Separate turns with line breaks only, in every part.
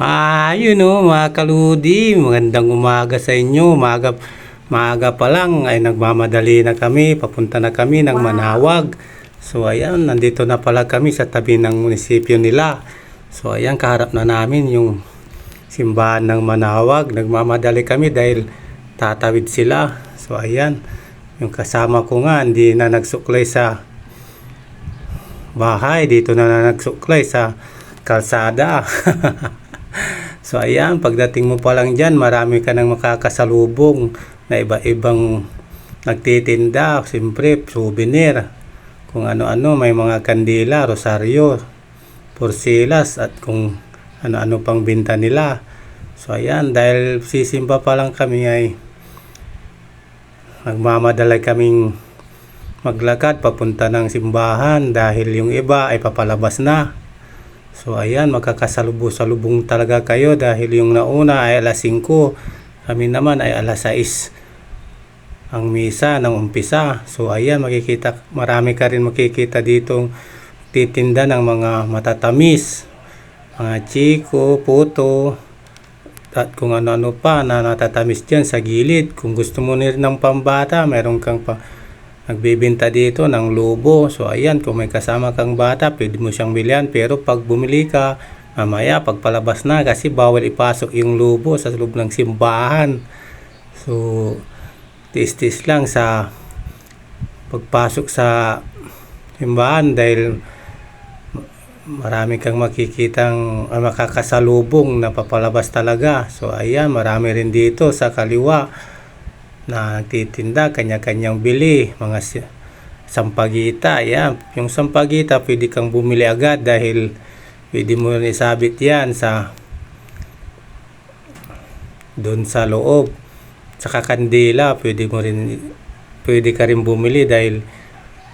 Ah, yun o, mga kaludi, magandang umaga sa inyo. Maaga, maaga pa lang ay nagmamadali na kami, papunta na kami ng Manawag. So ayan, nandito na pala kami sa tabi ng munisipyo nila. So ayan, kaharap na namin yung simbahan ng Manawag. Nagmamadali kami dahil tatawid sila. So ayan, yung kasama ko nga, hindi na nagsuklay sa bahay. Dito na na nagsuklay sa kalsada. so ayan, pagdating mo pa lang dyan, marami ka nang makakasalubong na iba-ibang nagtitinda. Siyempre, souvenir. Kung ano-ano, may mga kandila, rosaryo, porsilas, at kung ano-ano pang binta nila. So ayan, dahil sisimba pa lang kami ay nagmamadali kaming maglakad papunta ng simbahan dahil yung iba ay papalabas na. So ayan, magkakasalubo-salubong talaga kayo dahil yung nauna ay alas 5, kami naman ay alas 6 ang misa ng umpisa. So ayan, makikita, marami ka rin makikita dito titinda ng mga matatamis, mga chiko, puto, at kung ano-ano pa na natatamis dyan sa gilid. Kung gusto mo rin ng pambata, meron kang pa nagbibinta dito ng lubo. So ayan, kung may kasama kang bata, pwede mo siyang bilihan. Pero pag bumili ka, mamaya pagpalabas na kasi bawal ipasok yung lubo sa loob ng simbahan. So, tis-tis lang sa pagpasok sa simbahan dahil marami kang makikitang ah, makakasalubong na papalabas talaga. So ayan, marami rin dito sa kaliwa na nagtitinda, kanya-kanyang bili, mga sampagita. Ayan, yung sampagita pwede kang bumili agad dahil pwede mo rin isabit yan sa doon sa loob. Saka kandila, pwede mo rin pwede ka rin bumili dahil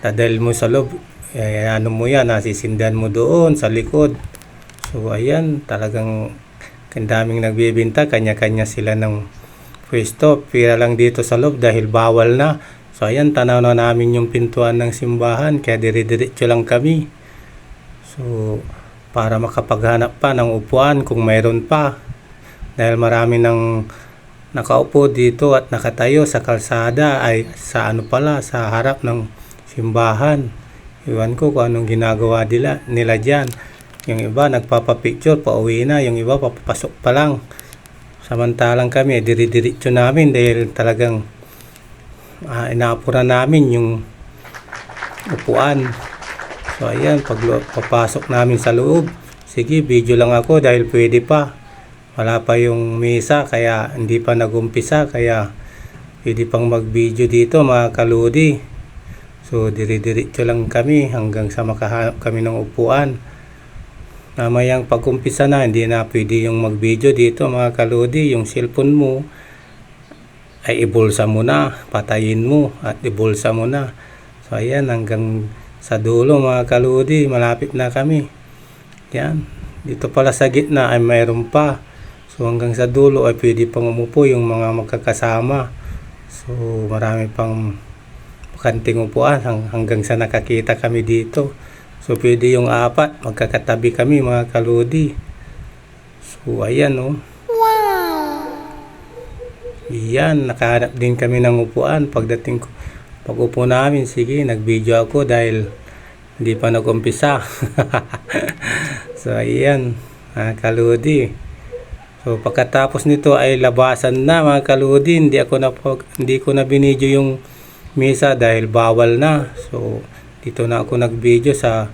dadal mo sa loob. Eh, ano mo yan, nasisindan mo doon sa likod. So ayan, talagang ang daming nagbibinta, kanya-kanya sila ng pwesto. Pira lang dito sa loob dahil bawal na. So ayan, tanaw na namin yung pintuan ng simbahan, kaya dire-diretso lang kami. So, para makapaghanap pa ng upuan kung mayroon pa. Dahil marami ng nakaupo dito at nakatayo sa kalsada ay sa ano pala, sa harap ng simbahan. Iwan ko kung anong ginagawa nila, nila dyan. Yung iba nagpapapicture, pauwi na. Yung iba papapasok pa lang. Samantalang kami, diri-diretso namin dahil talagang uh, inaapura namin yung upuan. So ayan, pag papasok namin sa loob, sige, video lang ako dahil pwede pa. Wala pa yung misa, kaya hindi pa nagumpisa, kaya pwede pang mag-video dito mga kaludi. So, diri-diretso lang kami hanggang sa makahanap kami ng upuan. Mamayang pag-umpisa na, hindi na pwede yung mag-video dito mga kaludi. Yung cellphone mo ay ibulsa mo na, patayin mo at ibulsa mo na. So, ayan, hanggang sa dulo mga kaludi, malapit na kami. Yan. Dito pala sa gitna ay mayroon pa. So hanggang sa dulo ay pwede pang umupo yung mga magkakasama. So marami pang kanting upuan hang- hanggang sa nakakita kami dito. So pwede yung apat, magkakatabi kami mga kaludi. So ayan oh. Yan, nakahanap din kami ng upuan. Pagdating ko, pag upo namin, sige, nag-video ako dahil hindi pa nag-umpisa. so, ayan, mga kaludi. So, pagkatapos nito ay labasan na, mga kaludi. Hindi, ako na, hindi ko na binidyo yung misa dahil bawal na. So, dito na ako nag-video sa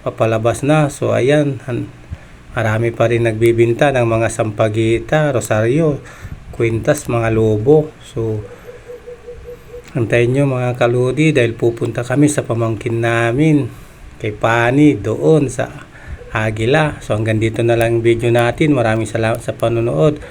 papalabas na. So, ayan, marami pa rin nagbibinta ng mga sampagita, rosaryo, kwintas, mga lobo. So, antayin nyo mga kaludi dahil pupunta kami sa pamangkin namin kay Pani doon sa Agila. So hanggang dito na lang ang video natin. Maraming salamat sa panonood.